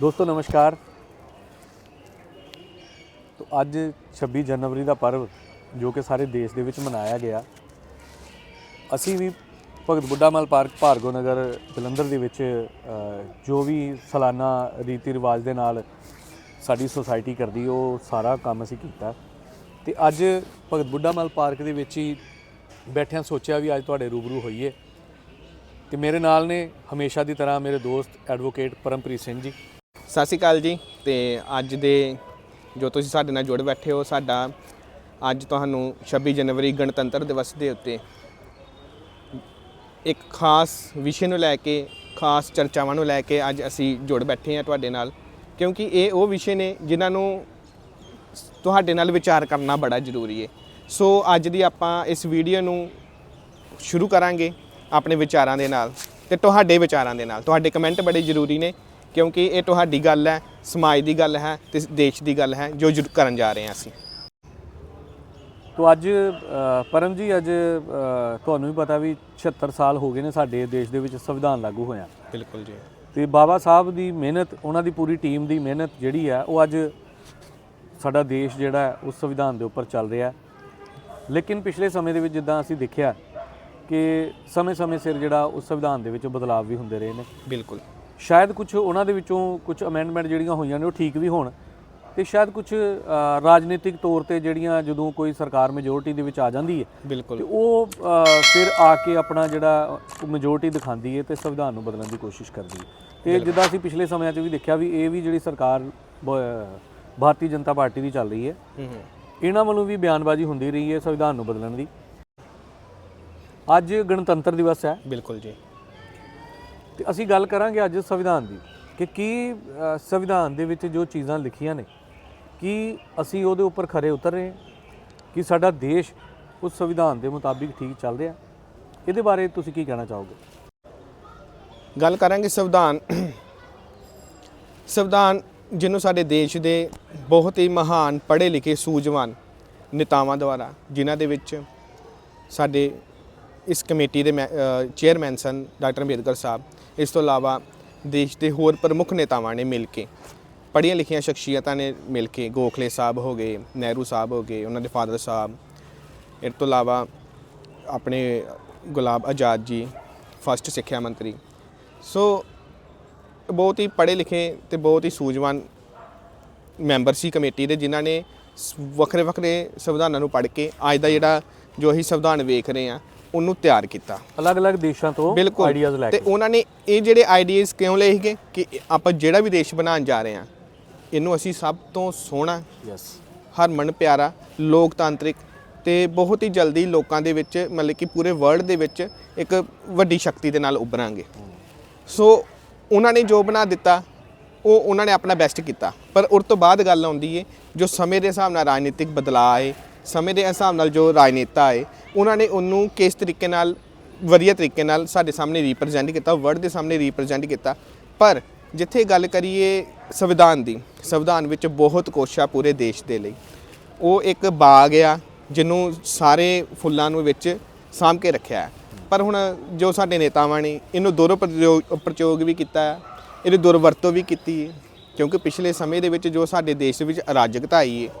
ਦੋਸਤੋ, ਨਮਸਕਾਰ। ਤੋ ਅੱਜ 26 ਜਨਵਰੀ ਦਾ ਪਰਵ, ਜੋ ਕਿ ਸਾਰੇ ਦੇਸ਼ ਦੇ ਵਿੱਚ ਮਨਾਇਆ ਗਿਆ। ਅਸੀਂ ਵੀ ਭਗਤ ਬੁੱਢਾ ਮਲ ਪਾਰਕ, ਭਾਰਗੋ ਨਗਰ ਜਲੰਧਰ ਦੇ ਵਿੱਚ ਜੋ ਵੀ ਸਾਲਾਨਾ ਰੀਤੀ ਰਿਵਾਜ ਦੇ ਨਾਲ ਸਾਡੀ ਸੁਸਾਇਟੀ ਕਰਦੀ, ਉਹ ਸਾਰਾ ਕੰਮ ਅਸੀਂ ਕੀਤਾ। ਤੇ ਅੱਜ ਭਗਤ ਬੁੱਢਾ ਮਲ ਪਾਰਕ ਦੇ ਵਿੱਚ ਹੀ ਬੈਠਿਆਂ ਸੋਚਿਆ ਵੀ ਅੱਜ ਤੁਹਾਡੇ ਰੂਬਰੂ ਹੋਈਏ। ਤੇ ਮੇਰੇ ਨਾਲ ਨੇ ਹਮੇਸ਼ਾ ਦੀ ਤਰ੍ਹਾਂ ਮੇਰੇ ਦੋਸਤ ਐਡਵੋਕੇਟ ਪਰਮਪ੍ਰੀਤ ਸਿੰਘ ਜੀ। ਸਤਿ ਸ਼੍ਰੀ ਅਕਾਲ ਜੀ ਤੇ ਅੱਜ ਦੇ ਜੋ ਤੁਸੀਂ ਸਾਡੇ ਨਾਲ ਜੁੜ ਬੈਠੇ ਹੋ, ਸਾਡਾ ਅੱਜ ਤੁਹਾਨੂੰ 26 ਜਨਵਰੀ ਗਣਤੰਤਰ ਦਿਵਸ ਦੇ ਉੱਤੇ ਇੱਕ ਖਾਸ ਵਿਸ਼ੇ ਨੂੰ ਲੈ ਕੇ, ਖਾਸ ਚਰਚਾਵਾਂ ਨੂੰ ਲੈ ਕੇ ਅੱਜ ਅਸੀਂ ਜੁੜ ਬੈਠੇ ਹਾਂ ਤੁਹਾਡੇ ਨਾਲ। ਕਿਉਂਕਿ ਇਹ ਉਹ ਵਿਸ਼ੇ ਨੇ ਜਿਨ੍ਹਾਂ ਨੂੰ ਤੁਹਾਡੇ ਨਾਲ ਵਿਚਾਰ ਕਰਨਾ ਬੜਾ ਜ਼ਰੂਰੀ ਹੈ। ਸੋ ਅੱਜ ਦੀ ਆਪਾਂ ਇਸ ਵੀਡੀਓ ਨੂੰ ਸ਼ੁਰੂ ਕਰਾਂਗੇ ਆਪਣੇ ਵਿਚਾਰਾਂ ਦੇ ਨਾਲ ਤੇ ਤੁਹਾਡੇ ਵਿਚਾਰਾਂ ਦੇ ਨਾਲ। ਤੁਹਾਡੇ ਕਮੈਂਟ ਬੜੇ ਜ਼ਰੂਰੀ ਨੇ ਕਿਉਂਕਿ ਇਹ ਤੁਹਾਡੀ ਗੱਲ ਹੈ ਸਮਾਜ ਦੀ ਗੱਲ ਹੈ ਤੇ ਦੇਸ਼ ਦੀ ਗੱਲ ਹੈ ਜੋ ਜੁੜ ਕਰਨ ਜਾ ਰਹੇ ਹਾਂ ਅਸੀਂ। ਤੋ ਅੱਜ ਪਰਮ ਜੀ ਅੱਜ ਤੁਹਾਨੂੰ ਵੀ ਪਤਾ ਵੀ 76 ਸਾਲ ਹੋ ਗਏ ਨੇ ਸਾਡੇ ਦੇਸ਼ ਦੇ ਵਿੱਚ ਸੰਵਿਧਾਨ ਲਾਗੂ ਹੋਇਆ। ਬਿਲਕੁਲ ਜੀ। ਤੇ ਬਾਬਾ ਸਾਹਿਬ ਦੀ ਮਿਹਨਤ ਉਹਨਾਂ ਦੀ ਪੂਰੀ ਟੀਮ ਦੀ ਮਿਹਨਤ ਜਿਹੜੀ ਹੈ ਉਹ ਅੱਜ ਸਾਡਾ ਦੇਸ਼ ਜਿਹੜਾ ਹੈ ਉਸ ਸੰਵਿਧਾਨ ਦੇ ਉੱਪਰ ਚੱਲ ਰਿਹਾ ਹੈ। ਲੇਕਿਨ ਪਿਛਲੇ ਸਮੇਂ ਦੇ ਵਿੱਚ ਜਿੱਦਾਂ ਅਸੀਂ ਦੇਖਿਆ ਕਿ ਸਮੇਂ-ਸਮੇਂ ਸਿਰ ਜਿਹੜਾ ਉਸ ਸੰਵਿਧਾਨ ਦੇ ਵਿੱਚ ਬਦਲਾਅ ਵੀ ਹੁੰਦੇ ਰਹੇ ਨੇ। ਬਿਲਕੁਲ। ਸ਼ਾਇਦ ਕੁਝ ਉਹਨਾਂ ਦੇ ਵਿੱਚੋਂ ਕੁਝ ਅਮੈਂਡਮੈਂਟ ਜਿਹੜੀਆਂ ਹੋਈਆਂ ਨੇ ਉਹ ਠੀਕ ਵੀ ਹੋਣ ਤੇ ਸ਼ਾਇਦ ਕੁਝ ਰਾਜਨੀਤਿਕ ਤੌਰ ਤੇ ਜਿਹੜੀਆਂ ਜਦੋਂ ਕੋਈ ਸਰਕਾਰ ਮੈਜੋਰਟੀ ਦੇ ਵਿੱਚ ਆ ਜਾਂਦੀ ਹੈ ਤੇ ਉਹ ਫਿਰ ਆ ਕੇ ਆਪਣਾ ਜਿਹੜਾ ਮੈਜੋਰਟੀ ਦਿਖਾਉਂਦੀ ਹੈ ਤੇ ਸੰਵਿਧਾਨ ਨੂੰ ਬਦਲਣ ਦੀ ਕੋਸ਼ਿਸ਼ ਕਰਦੀ ਹੈ। ਤੇ ਜਿੱਦਾਂ ਅਸੀਂ ਪਿਛਲੇ ਸਮਿਆਂ 'ਚ ਵੀ ਦੇਖਿਆ ਵੀ ਇਹ ਵੀ ਜਿਹੜੀ ਸਰਕਾਰ ਭਾਰਤੀ ਜਨਤਾ ਪਾਰਟੀ ਦੀ ਚੱਲ ਰਹੀ ਹੂੰ। ਇਹਨਾਂ ਵੱਲੋਂ ਵੀ ਬਿਆਨਬਾਜ਼ੀ ਹੁੰਦੀ ਰਹੀ ਹੈ ਸੰਵਿਧਾਨ ਨੂੰ ਬਦਲਣ ਦੀ। ਅੱਜ ਗਣਤੰਤਰ ਦਿਵਸ ਹੈ। ਬਿਲਕੁਲ ਜੀ। ਤੇ ਅਸੀਂ ਗੱਲ ਕਰਾਂਗੇ ਅੱਜ ਸੰਵਿਧਾਨ ਦੀ ਕਿ ਕੀ ਸੰਵਿਧਾਨ ਦੇ ਵਿੱਚ ਜੋ ਚੀਜ਼ਾਂ ਲਿਖੀਆਂ ਨੇ, ਕੀ ਅਸੀਂ ਉਹਦੇ ਉੱਪਰ ਖਰੇ ਉਤਰ ਰਹੇ ਹਾਂ? ਕਿ ਸਾਡਾ ਦੇਸ਼ ਉਸ ਸੰਵਿਧਾਨ ਦੇ ਮੁਤਾਬਿਕ ਠੀਕ ਚੱਲ ਰਿਹਾ? ਇਹਦੇ ਬਾਰੇ ਤੁਸੀਂ ਕੀ ਕਹਿਣਾ ਚਾਹੋਗੇ? ਗੱਲ ਕਰਾਂਗੇ ਸੰਵਿਧਾਨ। ਸੰਵਿਧਾਨ ਜਿਹਨੂੰ ਸਾਡੇ ਦੇਸ਼ ਦੇ ਬਹੁਤ ਹੀ ਮਹਾਨ ਪੜ੍ਹੇ ਲਿਖੇ ਸੂਝਵਾਨ ਨੇਤਾਵਾਂ ਦੁਆਰਾ, ਜਿਨ੍ਹਾਂ ਦੇ ਵਿੱਚ ਸਾਡੇ ਇਸ ਕਮੇਟੀ ਦੇ ਮੈਂ- ਚੇਅਰਮੈਨ ਸਨ ਡਾਕਟਰ ਅੰਬੇਦਕਰ ਸਾਹਿਬ। ਇਸ ਤੋਂ ਇਲਾਵਾ ਦੇਸ਼ ਦੇ ਹੋਰ ਪ੍ਰਮੁੱਖ ਨੇਤਾਵਾਂ ਨੇ ਮਿਲ ਕੇ, ਪੜ੍ਹੀਆਂ ਲਿਖੀਆਂ ਸ਼ਖਸੀਅਤਾਂ ਨੇ ਮਿਲ ਕੇ, ਗੋਖਲੇ ਸਾਹਿਬ ਹੋ ਗਏ, ਨਹਿਰੂ ਸਾਹਿਬ ਹੋ ਗਏ, ਉਹਨਾਂ ਦੇ ਫਾਦਰ ਸਾਹਿਬ। ਇਸ ਤੋਂ ਇਲਾਵਾ ਆਪਣੇ ਗੁਲਾਬ ਆਜ਼ਾਦ ਜੀ, ਫਸਟ ਸਿੱਖਿਆ ਮੰਤਰੀ। ਸੋ, ਬਹੁਤ ਹੀ ਪੜ੍ਹੇ ਲਿਖੇ ਤੇ ਬਹੁਤ ਹੀ ਸੂਝਵਾਨ ਮੈਂਬਰ ਸੀ ਕਮੇਟੀ ਦੇ, ਜਿਨ੍ਹਾਂ ਨੇ ਵੱਖਰੇ ਵੱਖਰੇ ਸੰਵਿਧਾਨਾਂ ਨੂੰ ਪੜ੍ਹ ਕੇ ਅੱਜ ਦਾ ਜਿਹੜਾ ਜੋ ਅਸੀਂ ਸੰਵਿਧਾਨ ਵੇਖ ਰਹੇ ਹਾਂ ਉਹਨੂੰ ਤਿਆਰ ਕੀਤਾ। ਅਲੱਗ-ਅਲੱਗ ਦੇਸ਼ਾਂ ਤੋਂ ਆਈਡੀਆਜ਼ ਲੈ ਤੇ ਕੇ। ਉਹਨਾਂ ਨੇ ਇਹ ਜਿਹੜੇ ਆਈਡੀਆਜ਼ ਕਿਉਂ ਲਏ ਸੀਗੇ? ਕਿ ਆਪਾਂ ਜਿਹੜਾ ਵੀ ਦੇਸ਼ ਬਣਾਉਣ ਜਾ ਰਹੇ ਹਾਂ ਇਹਨੂੰ ਅਸੀਂ ਸਭ ਤੋਂ ਸੋਹਣਾ ਯੈਸ ਹਰਮਨ ਪਿਆਰਾ ਲੋਕਤਾਂਤਰਿਕ ਤੇ ਬਹੁਤ ਹੀ ਜਲਦੀ ਲੋਕਾਂ ਦੇ ਵਿੱਚ ਮਤਲਬ ਕਿ ਪੂਰੇ ਵਰਲਡ ਦੇ ਵਿੱਚ ਇੱਕ ਵੱਡੀ ਸ਼ਕਤੀ ਦੇ ਨਾਲ ਉੱਭਰਾਂਗੇ। ਸੋ ਉਹਨਾਂ ਨੇ ਜੋ ਬਣਾ ਦਿੱਤਾ ਉਹ ਉਹਨਾਂ ਨੇ ਆਪਣਾ ਬੈਸਟ ਕੀਤਾ। ਪਰ ਉਸ ਤੋਂ ਬਾਅਦ ਗੱਲ ਆਉਂਦੀ ਏ ਜੋ ਸਮੇਂ ਦੇ ਹਿਸਾਬ ਨਾਲ ਰਾਜਨੀਤਿਕ ਬਦਲਾਅ ਆਏ ਸਮੇਂ ਦੇ ਹਿਸਾਬ ਨਾਲ ਜੋ ਰਾਜਨੇਤਾ ਆਏ, ਉਹਨਾਂ ਨੇ ਉਹਨੂੰ ਕਿਸ ਤਰੀਕੇ ਨਾਲ ਵਧੀਆ ਤਰੀਕੇ ਨਾਲ ਸਾਡੇ ਸਾਹਮਣੇ ਰਿਪਰੈਜ਼ੈਂਟ ਕੀਤਾ ਵਰਲਡ ਦੇ ਸਾਹਮਣੇ ਰਿਪਰੈਜ਼ੈਂਟ ਕੀਤਾ। ਪਰ ਜਿੱਥੇ ਗੱਲ ਕਰੀਏ ਸੰਵਿਧਾਨ ਦੀ, ਸੰਵਿਧਾਨ ਵਿੱਚ ਬਹੁਤ ਕੋਸ਼ਾ ਪੂਰੇ ਦੇਸ਼ ਦੇ ਲਈ। ਉਹ ਇੱਕ ਬਾਗ ਆ, ਜਿਹਨੂੰ ਸਾਰੇ ਫੁੱਲਾਂ ਨੂੰ ਵਿੱਚ ਸਾਂਭ ਕੇ ਰੱਖਿਆ ਹੈ। ਪਰ ਹੁਣ ਜੋ ਸਾਡੇ ਨੇਤਾਵਾਂ ਨੇ, ਇਹਨੂੰ ਦੁਰਪ੍ਰਯੋਗ ਪ੍ਰਯੋਗ ਵੀ ਕੀਤਾ ਹੈ, ਇਹਦੀ ਦੁਰਵਰਤੋਂ ਵੀ ਕੀਤੀ ਹੈ। ਕਿਉਂਕਿ ਪਿਛਲੇ ਸਮੇਂ ਦੇ ਵਿੱਚ ਜੋ ਸਾਡੇ ਦੇਸ਼ ਦੇ ਵਿੱਚ ਅਰਾਜਕਤਾ ਆਈ ਹੈ,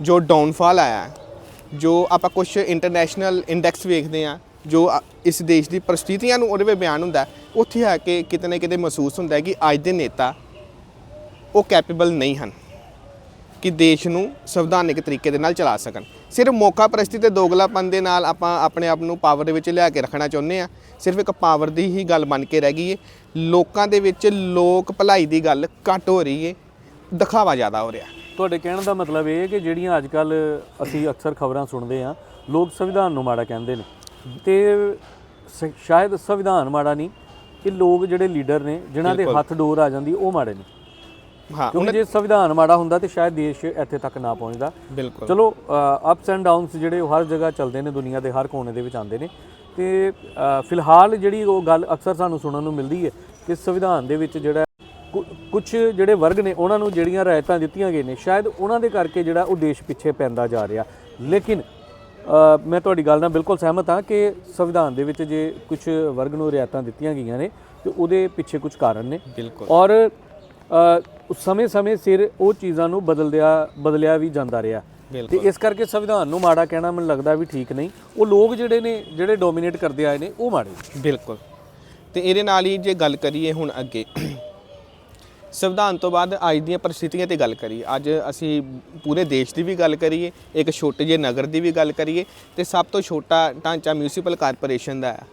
ਜੋ ਡਾਊਨਫਾਲ ਆਇਆ ਜੋ ਆਪਾਂ ਕੁਝ ਇੰਟਰਨੈਸ਼ਨਲ ਇੰਡੈਕਸ ਵੇਖਦੇ ਆ ਜੋ ਇਸ ਦੇਸ਼ ਦੀ ਪਰਿਸਥਿਤੀਆਂ ਨੂੰ ਉਹਦੇ ਵਿੱਚ ਬਿਆਨ ਹੁੰਦਾ ਉੱਥੇ ਆ ਕੇ ਕਿਤੇ ਨਾ ਕਿਤੇ ਮਹਿਸੂਸ ਹੁੰਦਾ ਕਿ ਅੱਜ ਦੇ ਨੇਤਾ ਉਹ ਕੈਪੇਬਲ ਨਹੀਂ ਹਨ ਕਿ ਦੇਸ਼ ਨੂੰ ਸੰਵਿਧਾਨਿਕ ਤਰੀਕੇ ਦੇ ਨਾਲ ਚਲਾ ਸਕਣ। ਸਿਰਫ ਮੌਕਾ ਪ੍ਰਸਤੀ ਤੇ ਦੋਗਲਾਪਨ ਦੇ ਨਾਲ ਆਪਾਂ ਆਪਣੇ ਆਪ ਨੂੰ ਪਾਵਰ ਦੇ ਵਿੱਚ ਲਿਆ ਕੇ ਰੱਖਣਾ ਚਾਹੁੰਦੇ ਆ ਸਿਰਫ ਇੱਕ ਪਾਵਰ ਦੀ ਹੀ ਗੱਲ ਬਣ ਕੇ ਰਹਿ ਗਈ ਏ। ਲੋਕਾਂ ਦੇ ਵਿੱਚ ਲੋਕ ਭਲਾਈ ਦੀ ਗੱਲ ਘੱਟ ਹੋ ਰਹੀ ਏ, ਦਿਖਾਵਾ ਜ਼ਿਆਦਾ ਹੋ ਰਿਹਾ। ਤੁਹਾਡੇ ਕਹਿਣ ਦਾ ਮਤਲਬ ਇਹ ਹੈ ਕਿ ਜਿਹੜੀਆਂ ਅੱਜ ਕੱਲ ਅਸੀਂ ਅਕਸਰ ਖਬਰਾਂ ਸੁਣਦੇ ਹਾਂ ਲੋਕ ਸੰਵਿਧਾਨ ਨੂੰ ਮਾੜਾ ਕਹਿੰਦੇ ਨੇ। ਤੇ ਸ- ਸ਼ਾਇਦ ਸੰਵਿਧਾਨ ਮਾੜਾ ਨਹੀਂ ਕਿ ਲੋਕ ਜਿਹੜੇ ਲੀਡਰ ਨੇ ਜਿਨ੍ਹਾਂ ਦੇ। ਹੱਥ ਡੋਰ ਆ ਜਾਂਦੀ ਉਹ ਮਾੜੇ ਨੇ। ਹਾਂ ਕਿਉਂਕਿ ਜੇ ਸੰਵਿਧਾਨ ਮਾੜਾ ਹੁੰਦਾ ਤੇ ਸ਼ਾਇਦ ਦੇਸ਼ ਇੱਥੇ ਤੱਕ ਨਾ ਪਹੁੰਚਦਾ। ਬਿਲਕੁਲ। ਚਲੋ ਅਪਸ ਐਂਡ ਡਾਊਨਸ ਜਿਹੜੇ ਉਹ ਹਰ ਜਗ੍ਹਾ ਚੱਲਦੇ ਨੇ ਦੁਨੀਆ ਦੇ ਹਰ ਕੋਨੇ ਦੇ ਵਿੱਚ ਆਉਂਦੇ ਨੇ। ਤੇ ਅ, ਫਿਲਹਾਲ ਜਿਹੜੀ ਉਹ ਗੱਲ ਅਕਸਰ ਸਾਨੂੰ ਸੁਣਨ ਨੂੰ ਮਿਲਦੀ ਹੈ ਕਿ ਸੰਵਿਧਾਨ ਦੇ ਵਿੱਚ ਜਿਹੜਾ ਕੁਝ ਜਿਹੜੇ ਵਰਗ ਨੇ ਉਹਨਾਂ ਨੂੰ ਜਿਹੜੀਆਂ ਰਾਇਤਾਂ ਦਿੱਤੀਆਂ ਗਈਆਂ ਨੇ ਸ਼ਾਇਦ ਉਹਨਾਂ ਦੇ ਕਰਕੇ ਜਿਹੜਾ ਉਹ ਦੇਸ਼ ਪਿੱਛੇ ਪੈਂਦਾ ਜਾ ਰਿਹਾ। ਲੇਕਿਨ ਮੈਂ ਤੁਹਾਡੀ ਗੱਲ ਨਾਲ ਬਿਲਕੁਲ ਸਹਿਮਤ ਹਾਂ ਕਿ ਸੰਵਿਧਾਨ ਦੇ ਵਿੱਚ ਜੇ ਕੁਝ ਵਰਗ ਨੂੰ ਰਿਆਇਤਾਂ ਦਿੱਤੀਆਂ ਗਈਆਂ ਨੇ ਤੇ ਉਹਦੇ ਪਿੱਛੇ ਕੁਝ ਕਾਰਨ ਨੇ। ਬਿਲਕੁਲ। ਔਰ ਸਮੇਂ-ਸਮੇਂ ਸਿਰ ਉਹ ਚੀਜ਼ਾਂ ਨੂੰ ਬਦਲਦਿਆ ਬਦਲਿਆ ਵੀ ਜਾਂਦਾ ਰਿਹਾ। ਤੇ ਇਸ ਕਰਕੇ ਸੰਵਿਧਾਨ ਨੂੰ ਮਾੜਾ ਕਹਿਣਾ ਮੈਨੂੰ ਲੱਗਦਾ ਵੀ ਠੀਕ ਨਹੀਂ। ਉਹ ਲੋਕ ਜਿਹੜੇ ਨੇ ਜਿਹੜੇ ਡੋਮੀਨੇਟ ਕਰਦੇ ਆਏ ਨੇ ਉਹ ਮਾੜੇ ਬਿਲਕੁਲ। ਤੇ ਇਹਦੇ ਨਾਲ ਹੀ ਜੇ ਗੱਲ ਕਰੀਏ ਹੁਣ ਅੱਗੇ ਸੰਵਿਧਾਨ ਤੋਂ ਬਾਅਦ ਅੱਜ ਦੀਆਂ ਪਰਿਸਥਿਤੀਆਂ ਤੇ ਗੱਲ ਕਰੀਏ। ਅੱਜ ਅਸੀਂ ਪੂਰੇ ਦੇਸ਼ ਦੀ ਵੀ ਗੱਲ ਕਰੀਏ ਇੱਕ ਛੋਟੇ ਜਿਹੇ ਨਗਰ ਦੀ ਵੀ ਗੱਲ ਕਰੀਏ ਤੇ ਸਭ ਤੋਂ ਛੋਟਾ ਢਾਂਚਾ ਮਿਊਨਿਸਪਲ ਕਾਰਪੋਰੇਸ਼ਨ ਦਾ ਹੈ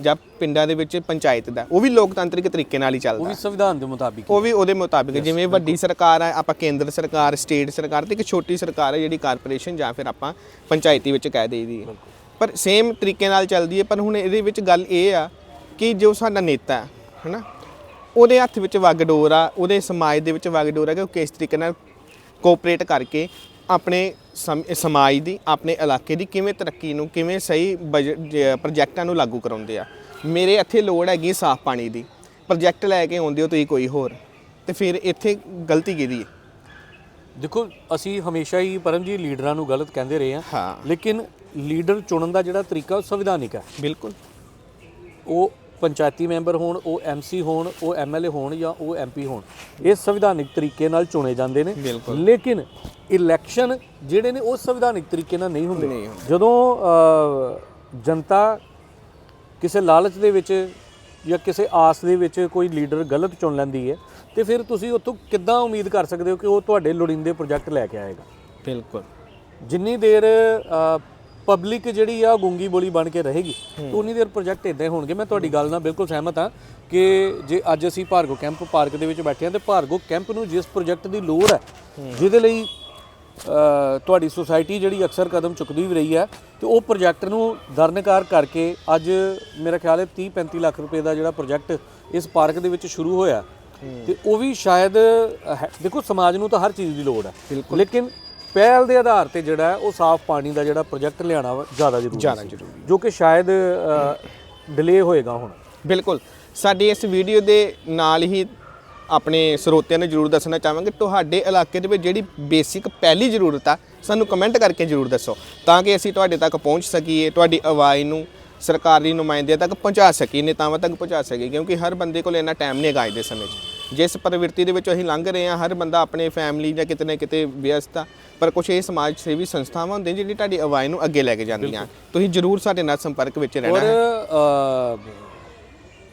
ਜਾਂ ਪਿੰਡਾਂ ਦੇ ਵਿੱਚ ਪੰਚਾਇਤ ਦਾ। ਉਹ ਵੀ ਲੋਕਤੰਤਰਿਕ ਤਰੀਕੇ ਨਾਲ ਹੀ ਉਹ ਚੱਲਦਾ ਵੀ ਸੰਵਿਧਾਨ ਦੇ ਮੁਤਾਬਿਕ ਉਹ ਵੀ ਉਹਦੇ ਮੁਤਾਬਿਕ ਜਿਵੇਂ ਵੱਡੀ ਸਰਕਾਰ ਹੈ ਆਪਾਂ ਕੇਂਦਰ ਸਰਕਾਰ ਸਟੇਟ ਸਰਕਾਰ ਤੇ ਇੱਕ ਛੋਟੀ ਸਰਕਾਰ ਹੈ ਜਿਹੜੀ ਕਾਰਪੋਰੇਸ਼ਨ ਜਾਂ ਫਿਰ ਆਪਾਂ ਪੰਚਾਇਤੀ ਵਿੱਚ ਕਹਿ ਦੇਈਦੀ ਹੈ। ਪਰ ਸੇਮ ਤਰੀਕੇ ਨਾਲ ਚੱਲਦੀ ਹੈ। ਪਰ ਹੁਣ ਇਹਦੇ ਵਿੱਚ ਗੱਲ ਇਹ ਆ ਕਿ ਜੋ ਸਾਡਾ ਨੇਤਾ ਹੈ ਹਨਾ ਉਹਦੇ ਹੱਥ ਵਿੱਚ ਵਗਡੋਰ ਆ ਉਹਦੇ ਸਮਾਜ ਦੇ ਵਿੱਚ ਵਗਡੋਰ ਆ ਕਿ ਉਹ ਕਿਸ ਤਰੀਕੇ ਨਾਲ ਕੋਆਪਰੇਟ ਕਰਕੇ ਆਪਣੇ ਸਮ- ਸਮਾਜ ਦੀ ਆਪਣੇ ਇਲਾਕੇ ਦੀ ਕਿਵੇਂ ਤਰੱਕੀ ਨੂੰ ਕਿਵੇਂ ਸਹੀ ਬਜਟ ਜ- ਪ੍ਰੋਜੈਕਟਾਂ ਨੂੰ ਲਾਗੂ ਕਰਾਉਂਦੇ ਆ। ਮੇਰੇ ਇੱਥੇ ਲੋੜ ਹੈਗੀ ਸਾਫ਼ ਪਾਣੀ ਦੀ। ਪ੍ਰੋਜੈਕਟ ਲੈ ਕੇ ਆਉਂਦੇ ਹੋ ਤੁਸੀਂ ਕੋਈ ਹੋਰ। ਤੇ ਫਿਰ ਇੱਥੇ ਗਲਤੀ ਕਿਹਦੀ ਹੈ? ਦੇਖੋ ਅਸੀਂ ਹਮੇਸ਼ਾ ਹੀ ਪਰਮਜੀਤ ਲੀਡਰਾਂ ਨੂੰ ਗਲਤ ਕਹਿੰਦੇ ਰਹੇ ਹਾਂ ਹਾਂ। ਲੇਕਿਨ ਲੀਡਰ ਚੁਣਨ ਦਾ ਜਿਹੜਾ ਤਰੀਕਾ ਉਹ ਸੰਵਿਧਾਨਿਕ ਹੈ। ਬਿਲਕੁਲ। ਉਹ ਪੰਚਾਇਤੀ ਮੈਂਬਰ ਹੋਣ ਉਹ ਐਮਸੀ ਹੋਣ ਉਹ ਐਮਐਲਏ ਹੋਣ ਜਾਂ ਉਹ ਐਮਪੀ ਹੋਣ ਇਹ ਸੰਵਿਧਾਨਿਕ ਤਰੀਕੇ ਨਾਲ ਚੁਣੇ ਜਾਂਦੇ ਨੇ। ਲੇਕਿਨ ਇਲੈਕਸ਼ਨ ਜਿਹੜੇ ਨੇ ਉਹ ਸੰਵਿਧਾਨਿਕ ਤਰੀਕੇ ਨਾਲ ਨਹੀਂ ਹੁੰਦੇ। ਜਦੋਂ ਜਨਤਾ ਕਿਸੇ ਲਾਲਚ ਦੇ ਵਿੱਚ ਜਾਂ ਕਿਸੇ ਆਸ ਦੇ ਵਿੱਚ ਕੋਈ ਲੀਡਰ ਗਲਤ ਚੁਣ ਲੈਂਦੀ ਹੈ ਤੇ ਫਿਰ ਤੁਸੀਂ ਉੱਥੋਂ ਕਿੱਦਾਂ ਉਮੀਦ ਕਰ ਸਕਦੇ ਹੋ ਕਿ ਉਹ ਤੁਹਾਡੇ ਲੋੜੀਂਦੇ ਪ੍ਰੋਜੈਕਟ ਲੈ ਕੇ ਆਏਗਾ ਬਿਲਕੁਲ ਜਿੰਨੀ ਦੇਰ ਪਬਲਿਕ ਜਿਹੜੀ ਆ ਗੁੰਗੀ ਬੋਲੀ ਬਣ ਕੇ ਰਹੇਗੀ। ਉਨੀ ਦੇਰ ਪ੍ਰੋਜੈਕਟ ਇਦਾਂ ਹੋਣਗੇ। ਮੈਂ ਤੁਹਾਡੀ ਗੱਲ ਨਾਲ ਬਿਲਕੁਲ ਸਹਿਮਤ ਹਾਂ ਕਿ ਜੇ ਅੱਜ ਅਸੀਂ ਭਾਰਗੋ ਕੈਂਪ ਪਾਰਕ ਦੇ ਵਿੱਚ ਬੈਠੇ ਹਾਂ ਤੇ ਭਾਰਗੋ ਕੈਂਪ ਨੂੰ ਜਿਸ ਪ੍ਰੋਜੈਕਟ ਦੀ ਲੋੜ ਹੈ ਜਿਹਦੇ ਲਈ ਤੁਹਾਡੀ ਸੁਸਾਇਟੀ ਜਿਹੜੀ ਅਕਸਰ ਕਦਮ ਚੁੱਕਦੀ ਵੀ ਰਹੀ ਹੈ ਤੇ ਉਹ ਪ੍ਰੋਜੈਕਟ ਨੂੰ ਦਰਨਕਾਰ ਕਰਕੇ ਅੱਜ ਮੇਰਾ ਖਿਆਲ ਹੈ 30 35 ਲੱਖ ਰੁਪਏ ਦਾ ਜਿਹੜਾ ਪ੍ਰੋਜੈਕਟ ਇਸ ਪਾਰਕ ਦੇ ਵਿੱਚ ਸ਼ੁਰੂ ਹੋਇਆ ਤੇ ਉਹ ਵੀ ਸ਼ਾਇਦ ਦੇਖੋ ਸਮਾਜ ਨੂੰ ਤਾਂ ਹਰ ਚੀਜ਼ ਦੀ ਲੋੜ ਹੈ। ਲੇਕਿਨ ਪਹਿਲ ਦੇ ਆਧਾਰ ਤੇ ਜਿਹੜਾ ਉਹ ਸਾਫ਼ ਪਾਣੀ ਦਾ ਜਿਹੜਾ ਪ੍ਰੋਜੈਕਟ ਲਿਆਉਣਾ ਵਾ ਜ਼ਿਆਦਾ ਜ਼ਰੂਰੀ ਜ਼ਿਆਦਾ ਜ਼ਰੂਰੀ। ਜੋ ਕਿ ਸ਼ਾਇਦ ਡਿਲੇ ਹੋਏਗਾ ਹੁਣ। ਬਿਲਕੁਲ। ਸਾਡੀ ਇਸ ਵੀਡੀਓ ਦੇ ਨਾਲ ਹੀ ਆਪਣੇ ਸਰੋਤਿਆਂ ਨੂੰ ਜਰੂਰ ਦੱਸਣਾ ਚਾਹਾਂਗੇ। ਤੁਹਾਡੇ ਇਲਾਕੇ ਦੇ ਵਿੱਚ ਜਿਹੜੀ ਬੇਸਿਕ ਪਹਿਲੀ ਜ਼ਰੂਰਤ ਆ ਸਾਨੂੰ ਕਮੈਂਟ ਕਰਕੇ ਜਰੂਰ ਦੱਸੋ ਤਾਂ ਕਿ ਅਸੀਂ ਤੁਹਾਡੇ ਤੱਕ ਪਹੁੰਚ ਸਕੀਏ ਤੁਹਾਡੀ ਆਵਾਜ਼ ਨੂੰ ਸਰਕਾਰੀ ਨੁਮਾਇੰਦਿਆਂ ਤੱਕ ਪਹੁੰਚਾ ਸਕੀਏ ਨੇਤਾਵਾਂ ਤੱਕ ਪਹੁੰਚਾ ਸਕੀਏ ਕਿਉਂਕਿ ਹਰ ਬੰਦੇ ਕੋਲ ਇੰਨਾ ਟਾਈਮ ਨਹੀਂ ਹੈਗਾ ਅੱਜ ਦੇ ਸਮੇਂ 'ਚ। ਜਿਸ ਪ੍ਰਵਿਰਤੀ ਦੇ ਵਿੱਚ ਅਸੀਂ ਲੰਘ ਰਹੇ ਹਾਂ ਹਰ ਬੰਦਾ ਆਪਣੇ ਫੈਮਿਲੀ ਜਾਂ ਕਿਤੇ ਨਾ ਕਿਤੇ ਵਿਅਸਤ ਆ। ਪਰ ਕੁਝ ਇਹ ਸਮਾਜ ਸੇਵੀ ਸੰਸਥਾਵਾਂ ਹੁੰਦੀਆਂ ਜਿਹੜੀ ਤੁਹਾਡੀ ਆਵਾਜ਼ ਨੂੰ ਅੱਗੇ ਲੈ ਕੇ ਜਾਂਦੀਆਂ। ਤੁਸੀਂ ਜਰੂਰ ਸਾਡੇ ਨਾਲ ਸੰਪਰਕ ਵਿੱਚ ਰਹਿਣਾ ਔਰ ਹੈ। ਅ,